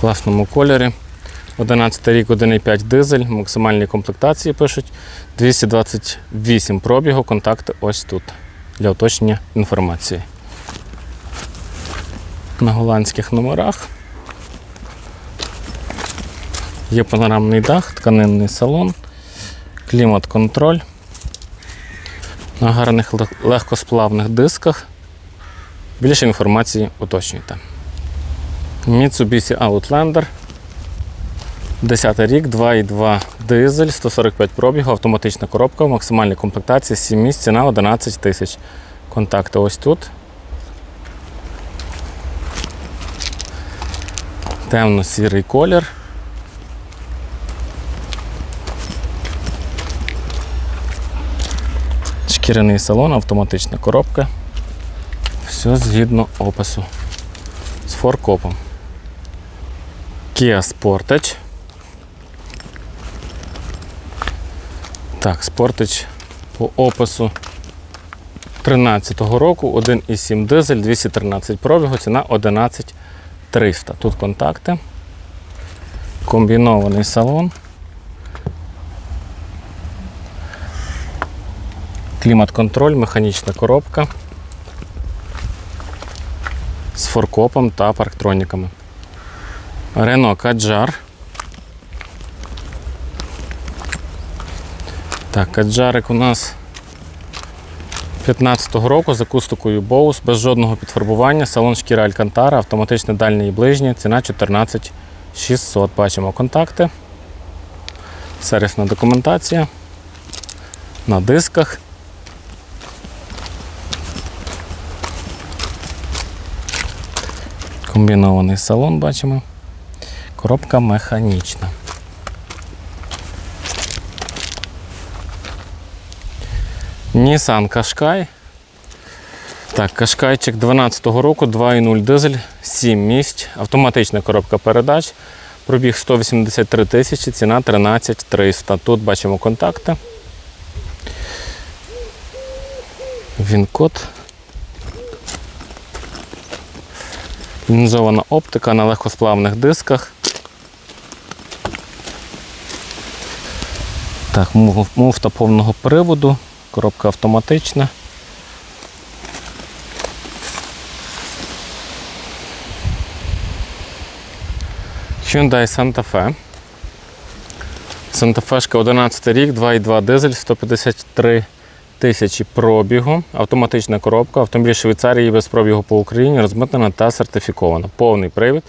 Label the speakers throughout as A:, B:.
A: класному кольорі. 11 рік, 1,5 дизель, максимальні комплектації пишуть. 228 пробігу, контакти ось тут для уточнення інформації. На голландських номерах. Є панорамний дах, тканинний салон, клімат-контроль. На гарних легкосплавних дисках. Більше інформації уточнюйте. Mitsubishi Outlander. 10 рік, 2,2 дизель, 145 пробігу, автоматична коробка, максимальна комплектація, 7 місць, ціна 11 тисяч. Контакти ось тут. Темно-сірий колір. Шкіряний салон, автоматична коробка. Все згідно опису. З форкопом. Kia Sportage. Так, Sportage по опису 13-го року, 1,7 дизель, 213 пробігу, ціна 11 300. Тут контакти. Комбінований салон. Клімат-контроль, механічна коробка з форкопом та парктроніками. Renault Kadjar. Так, Каджарик у нас 15-го року з акустикою Bose, без жодного підфарбування, салон шкіра Алькантара, автоматичне дальнє і ближнє, ціна 14 600. Бачимо контакти. Сервісна документація. На дисках. Комбінований салон бачимо. Коробка механічна. Nissan Qashqai. Так, Кашкайчик 12-го року, 2,0 дизель, 7 місць, автоматична коробка передач. Пробіг 183 тисячі, ціна 13 300. Тут бачимо контакти. Він-код. Лінзована оптика на легкосплавних дисках. Так, муфта повного приводу, коробка автоматична. Hyundai Santa Fe. Santa Fe 11 рік, 2,2 дизель, 153 тисячі пробігу, автоматична коробка, автомобіль Швейцарії без пробігу по Україні, розмитнена та сертифікована. Повний привід,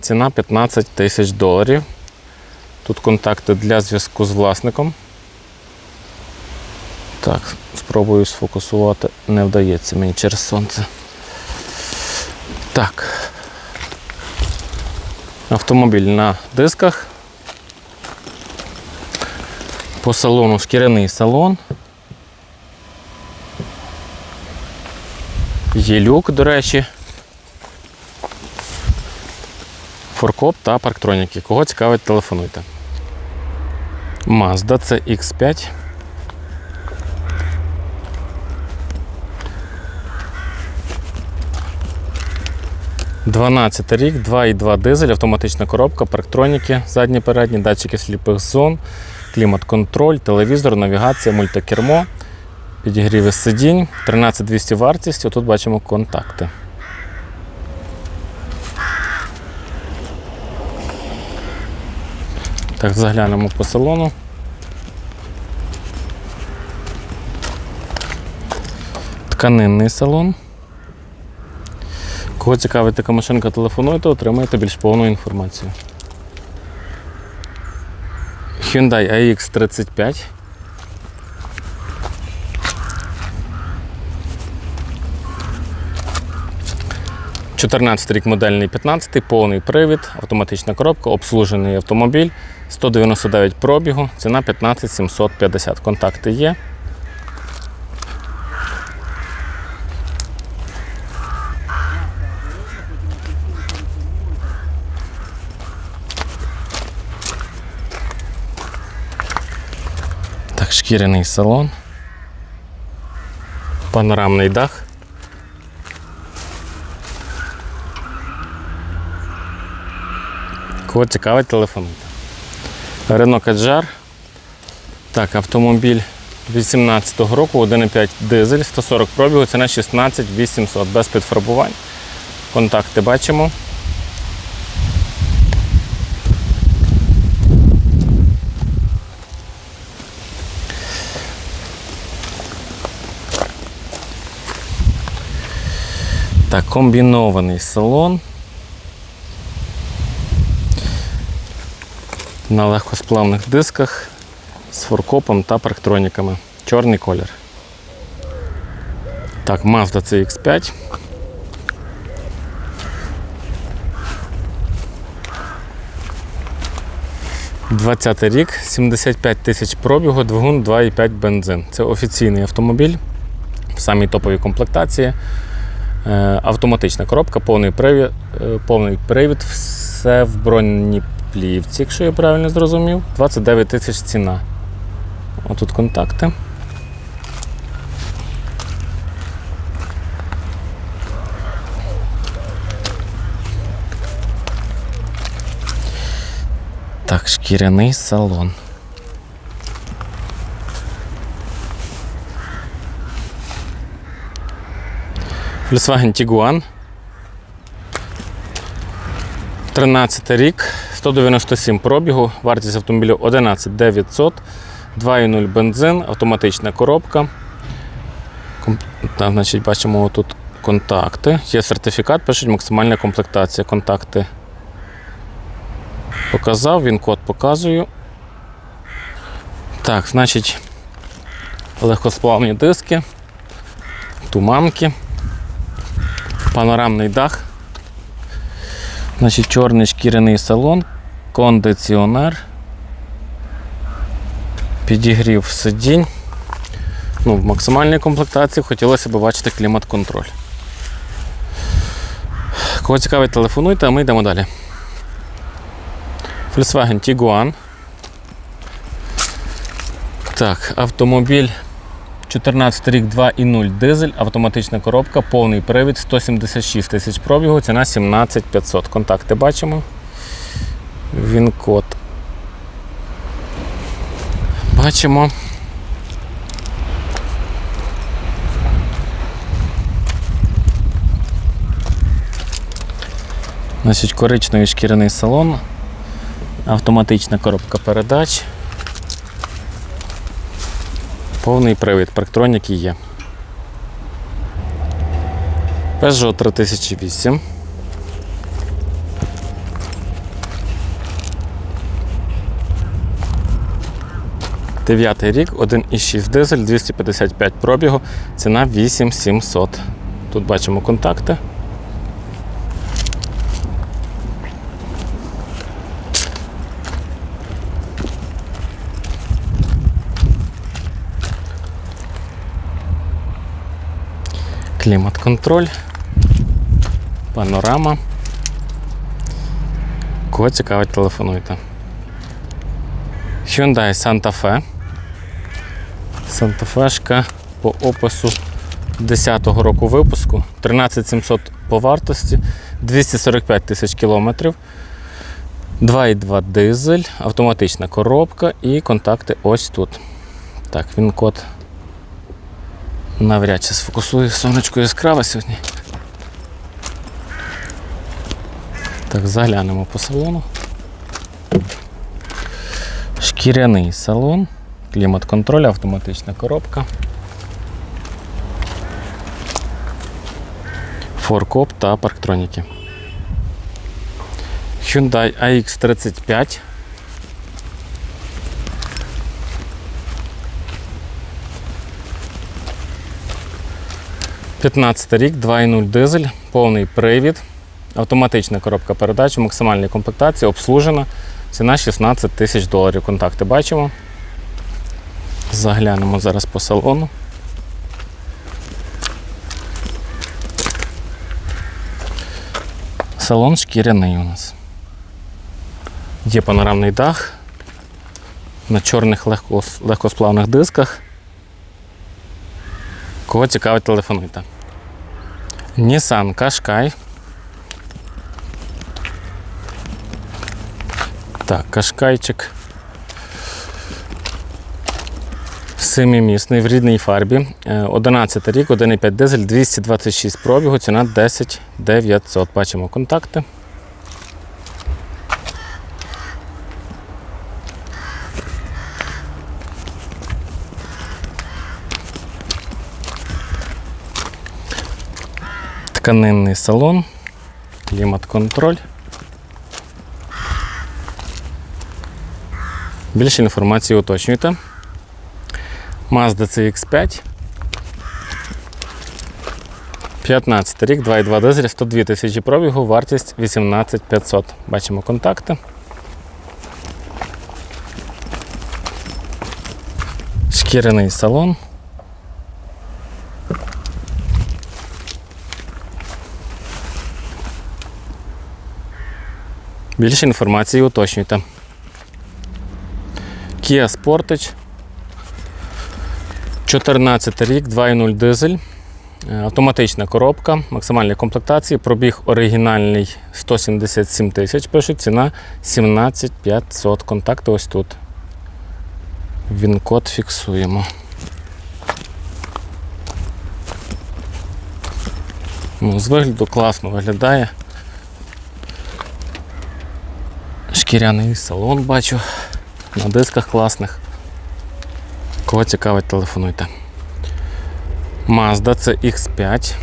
A: ціна 15 тисяч доларів. Тут контакти для зв'язку з власником. Так, спробую сфокусувати. Не вдається мені через сонце. Так. Автомобіль на дисках. По салону шкіряний салон. Є люк, до речі. Форкоп та парктроніки. Кого цікавить, телефонуйте. Mazda CX5. Дванадцятий рік, 2,2 дизель, автоматична коробка, парктроніки, задні передні, датчики сліпих зон, клімат-контроль, телевізор, навігація, мультикермо, підігріви сидінь, 13200 вартість. Отут бачимо контакти. Так, заглянемо по салону. Тканинний салон. Кого цікавить така машинка, телефонуйте, отримаєте більш повну інформацію. Hyundai AX35. Чотирнадцятий рік модельний 15, повний привід, автоматична коробка, обслужений автомобіль, 199 пробігу, ціна 15 750. Контакти є. Так, шкіряний салон. Панорамний дах. Кого цікавить, телефонуйте. Рено Каджар. Так, автомобіль 18-го року, 1,5 дизель, 140 пробігу, ціна 16 800 без підфарбувань. Контакти бачимо. Так, комбінований салон. На легкосплавних дисках з форкопом та парктроніками. Чорний колір. Так, Mazda CX5. Двадцятий рік, 75 тисяч пробігу, двигун 2,5 бензин. Це офіційний автомобіль в самій топовій комплектації. Е, Автоматична коробка, повний привід, е, повний привід, все в бронній плівці, якщо я правильно зрозумів. 29 тисяч ціна. Отут контакти. Так, шкіряний салон. Volkswagen Tiguan. 13 рік, 197 пробігу, вартість автомобілю 11 900, 2,0 бензин, автоматична коробка. Так, значить, бачимо тут контакти. Є сертифікат, пишуть максимальна комплектація. Контакти показав, він код показую. Так, значить, легкосплавні диски, туманки, панорамний дах. Значить, чорний шкіряний салон, кондиціонер, підігрів сидінь. Ну, в максимальній комплектації хотілося б бачити клімат-контроль. Кого цікавить, телефонуйте, а ми йдемо далі. Volkswagen Tiguan. Так, автомобіль 14 рік 2,0 дизель, автоматична коробка, повний привід, 176 тисяч пробігу, ціна 17 500. Контакти бачимо. Він код. Бачимо. Значить, коричневий шкіряний салон, автоматична коробка передач. Повний привід, парктроніки є. Peugeot 3008. Дев'ятий рік, 1,6 дизель, 255 пробігу, ціна 8700. Тут бачимо контакти. Клімат-контроль, панорама. Кого цікавить, телефонуйте. Hyundai Santa Fe. Santa Fe по опису 10-го року випуску. 13700 по вартості, 245 тисяч кілометрів. 2,2 дизель, автоматична коробка і контакти ось тут. Так, він код навряд чи сфокусує сонечко яскраве сьогодні. Так, заглянемо по салону. Шкіряний салон, клімат-контроль, автоматична коробка. Форкоп та парктроніки. Hyundai AX35. П'ятнадцятий рік, 2.0 дизель, повний привід, автоматична коробка передач, максимальній комплектації, обслужена. Ціна 16 тисяч доларів. Контакти бачимо. Заглянемо зараз по салону. Салон шкіряний у нас. Є панорамний дах на чорних легкосплавних дисках. Кого цікавить, телефонуйте. Nissan Qashqai. Так, кашкайчик. Семимісний в рідній фарбі. Е, 11 рік, 1,5 дизель, 226 пробігу, ціна 10 900. Бачимо контакти. Тканинний салон, клімат-контроль. Більше інформації уточнюйте. Mazda CX5. 15 рік, 2,2 дизель, 102 тисячі пробігу, вартість 18 500. Бачимо контакти. Шкіряний салон. Більше інформації уточнюйте. Kia Sportage. 14 рік, 2.0 дизель. Е, Автоматична коробка, максимальні комплектації, пробіг оригінальний 177 тисяч, пишуть, ціна 17 500. Контакти ось тут. Він код фіксуємо. Ну, з вигляду класно виглядає. Шкіряний салон бачу. На дисках класних. Кого цікавить, телефонуйте. Mazda це X5.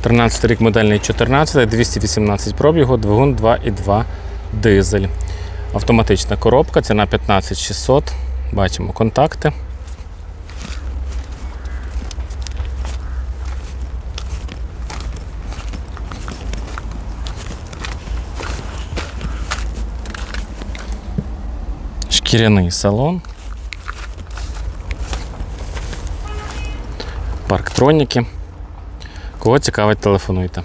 A: 13 рік модельний 14, 218 пробігу, двигун 2,2 дизель. Автоматична коробка, ціна 15600. Бачимо контакти. Шкіряний салон. Парктроніки. Кого цікавить, телефонуйте.